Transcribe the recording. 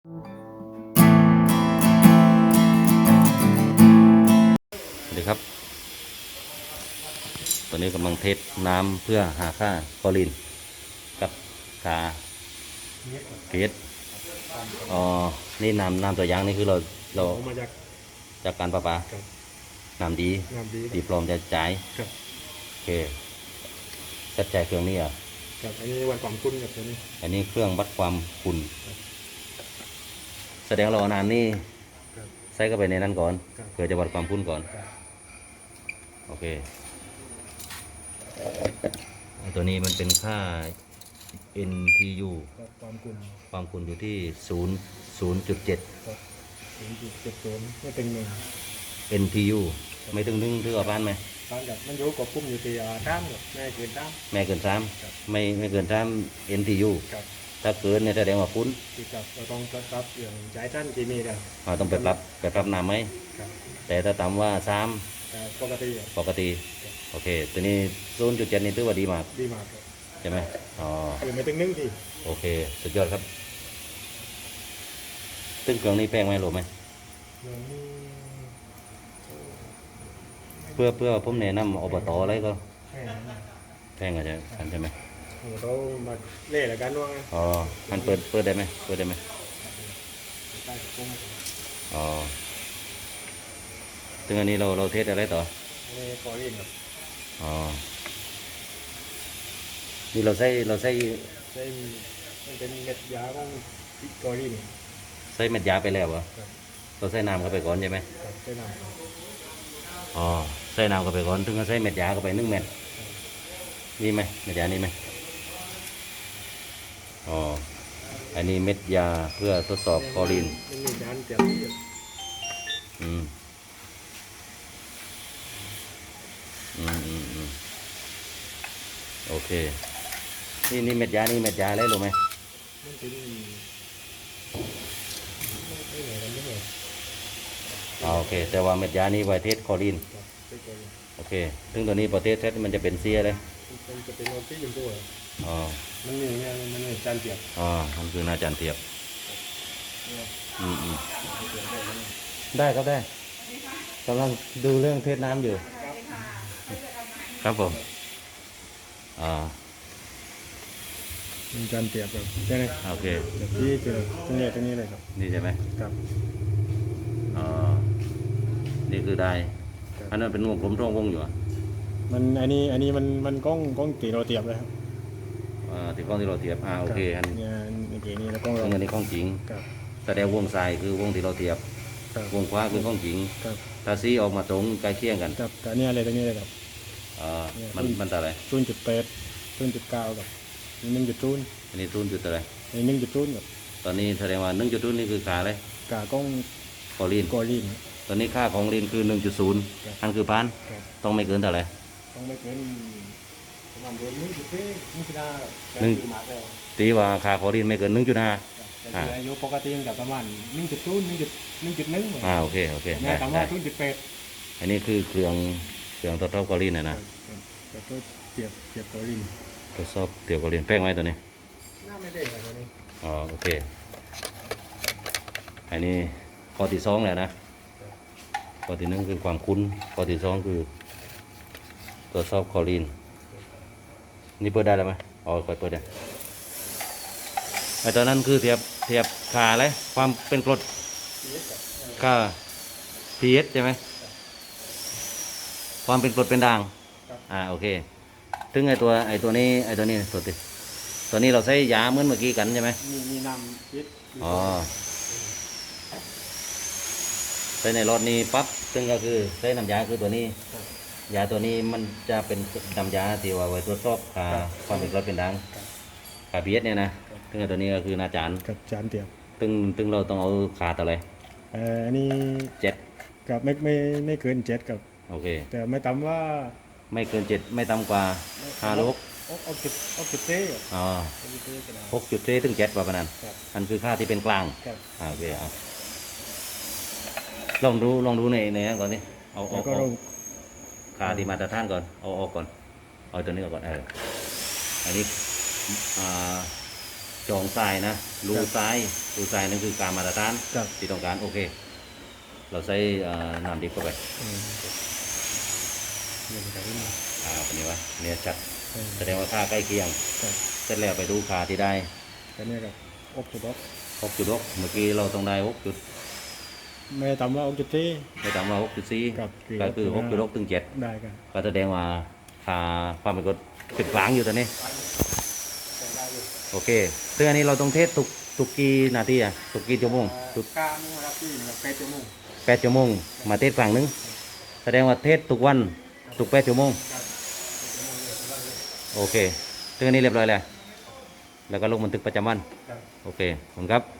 สวัสดีครับ ตอนนี้กำลังเทสน้ำเพื่อหาค่าคลอรีนกับกาเกสอ๋อ นี่น้ำน้ำตัวอย่างนี่คือเราเราออกมาจากจากการประปาครับน้ำดีงามดีดีปลอมจะจ่ายครับโอเคจัดจ่ายเครื่องนี้เหรอะครับอันนี้วันความคุ้นกับตัวนี้ อันนี้เครื่องวัดความขุ่น แสดงเราเอาน้ำนี่ครับ ใส่เข้าไปในนั้นก่อนครับ เพื่อจะวัดความขุ่นก่อน ครับโอเคไอ้ตัวนี้มันเป็นค่า NTU ก็ความคุ้นความขุ่นอยู่ที่ 0 0.7 ครับถึงจุดเจ็ดศูนย์ไม่เป็นหนึ่ง NTU ไม่ถึงหนึ่งถือว่าบ้านไหม ตอนกับมันอยู่กับปุ่มอยู่ที่อ่าด้ามกับแม่เกินด้าม ไม่เกินสามครับ ไม่ไม่เกินสาม NTU ครับ ถ้าเกินเนี่ยแสดงว่าขุ่นที่กับเราต้องปรับอย่างใจท่านที่มีกันเราต้องไปปรับไปปรับน้ำไหมครับแต่ถ้าต่ำว่าสามแต่ปกติอะปกติ โอเค ตัวนี้0.7นี่ถือว่าดีมากดีมากครับใช่ไหมอ๋อ คือไม่ถึงหนึ่งทีโอเค สุดยอดครับ ซึ่งเครื่องนี้แพงไหมรู้ไหมอย่างนี้เพื่อเพื่อผมแนะนำอบตอะไรก็ แค่นั้นแพงอาจจะใช่ไหม เรามาเล่ละกันว่าไงอ๋อมันเปิดเปิดได้ไหมเปิดได้ไหมใต้ปุ่มอ๋อซึ่งอันนี้เราเราเทสอะไรต่ออันนี้คอรีนครับอ๋อนี่เราใส่เราใส่ใช้มันเป็นเม็ดยาของคอรีนใส่เม็ดยาไปแล้วเหรอครับเราใส่น้ำเข้าไปก่อนใช่ไหมครับใช้น้ำครับอ๋อใส่น้ำเข้าไปก่อนถึงจะใส่เม็ดยาเข้าไปหนึ่งเม็ดนี่ไหมเม็ดยานี่ไหม อ๋อ อันนี้เม็ดยาเพื่อทดสอบคอรีนมันมีจานเตรียมที่อยู่อืม อืมอืมอืมโอเค นี่นี่เม็ดยา นี่เม็ดยาอะไรรู้ไหมมันเป็นไม่เหมือนกันไม่เหมือนอ๋อโอเค แต่ว่าเม็ดยานี่ไวเทสคอรีนโอเค ซึ่งตัวนี้พอเทสเทสมันจะเป็นเสียเลย มันจะเป็นโนตี้อยู่ด้วย อ๋อ มันมีเนี่ยมันมีจานเตรียมอ๋อมันคือนาจารย์เทียบเนี่ยอืมอืมเตรียมได้ไหมได้ครับได้กำลังดูเรื่องเทสน้ำอยู่ ครับผม อ่า มีจานเตรียมแบบใช่ไหมโอเคแบบที่เจอตรงนี้ตรงนี้เลยครับนี่ใช่ไหมครับอ๋อ นี่คือได้ อันนั้นเป็นวงกลมท้องวงอยู่อะมันอันนี้อันนี้มันมันกล้องกล้องตีเราเตรียมเลยครับ อ่าที่กล้องที่เราเทียบอ่าโอเคอันเนี่ยนี่เกนี่แล้วกล้องซึ่เรางอันนี้กล้องจริง ครับแสดงวงทรายคือวงที่เราเทียบ ครับวงขวาคือกล้องจริง ครับถ้าซีออกมาตรงใกล้เคียงกันครับแต่เนี่ยอะไรตรงนี้เลยครับ อ่าเนี่ยมันมันเท่าไหรศูนย์จุดแปดศูนย์จุดเก้ากับหนึ่งจุดศูนย์อันนี้ทุนจุดเท่าไหรหนึ่งจุดศูนย์กับตอนนี้แสดงว่าหนึ่งจุดศูนย์นี่คือค่าอะไรกากล้องคลอรีนกอลีนตอนนี้ค่าของลีนคือหนึ่งจุดศูนย์ครับ อันคือพันครับต้องไม่เกินเท่าไหรต้องไม่เกินประ มาณเดือนนึงจุดเท่นี่คือได้หนึ่งคือมาแล้วตีว่าค่าคลอรีนไม่เกินหนึ่งจุดห้าแต่คืออายุปกติมันกับประมาณหนึ่งจุดศูนย์หนึ่งจุดหนึ่งจุดหนึ่งอ่าโอเคโอเคแม่ได้คำได้ว่าศูนย์จุดแปดอันนี้คือเครื่องเครื่องทดสอบคลอรีนนะนะแต่ก็เทียบเทียบกอลีนทดสอบเตี่ยวคลอรีนแป้งไว้ตัวนี้น่าไม่ได้ครับตัวนี้อ๋อโอเคอันนี้ข้อที่สองแหละนะข้อที่หนึ่งคือความคุ้นข้อที่สองคือตรวจสอบคลอรีน นี่เปิดได้แล้วไหมอ๋อค่อยเปิดได้ไอตอนนั้นคือเทียบเทียบค่าอะไรความเป็นกรดค่า pH ใช่ไหมความเป็นกรดเป็นด่าง อ่าโอเค ถึงไอตัวไอตัวนี้ไอตัวนี้ตัวติตัวนี้เราใช้ยาเหมือนเมื่อกี้กันใช่ไหมมีมีน้ำพิษอ๋อใส่ในรถนี้ปั๊บซึ่งก็คือใส่น้ำยาคือตัวนี้ ยาตัวนี้มันจะเป็นน้ำยาที่ว่าไว้ตรวจสอบค่าความเป็นกรดเป็นด่างค่า pH เนี่ยนะซึ่งไอ้ตัวนี้ก็คือนาจารย์กับจานเตรียมซึ่งซึ่งเราต้องเอาค่าตัวอะไรเอ่ออันนี้เจ็ดกับไม่ไม่ไม่เกินเจ็ดกับโอเค แต่ไม่ต่ำว่าไม่เกินเจ็ดไม่ต่ำกว่าห้าหรือหกเอาเอาจุดเอาจุดเต้ครับอ๋อเอาจุดเต้ก็ได้หกจุดเจ็ดถึงเจ็ดประมาณนั้นครับอันคือค่าที่เป็นกลางครับอ่าโอเคเอาลองดูลองดูในในนั้นก่อนนี่เอาเอา ค่าที่มาตรฐานก่อนเอาออกก่อนเอาตัวนี้ออกก่อนเอออันนี้อ่าเฟจองทรายนะรูทรายรูทรายนั่นคือการมาตรฐานครับ ที่ต้องการโอเค เราใส่เอ่อน้ำดิบเข้าไปอืมเนี่ยมันจะขึ้นมาอ่าเป็นไงวะเนี่ยชัดเออแสดงว่าค่าใกล้เคียงครับเสร็จแล้วไปดูค่าที่ได้แต่เนี่ยกับอบจุดอกหกจุดหกเมื่อกี้เราต้องได้หกจุด ไม่ต่ำว่าอบจุดที่ ไม่ต่ำกว่าหกจุดสี่ครับ ก็คือหกจุดหกถึงเจ็ดได้กันก็แสดงว่าค่าความเป็นกรดเป็นกลางอยู่ตอนนี้ โอเคซึ่งอันนี้เราต้องเทสทุกทุกกี่นาทีอะทุกกี่ชั่วโมงทุกกลางนะครับที่กับเป็ดจมูกแปดชั่วโมง มาเทสครั้งหนึงแสดงว่าเทสทุกวันทุกแปดชั่วโมง โอเคซึ่งอันนี้เรียบร้อยแล้ว แล้วก็ลงบันทึกประจำวันครับโอเค ขอบคุณครับ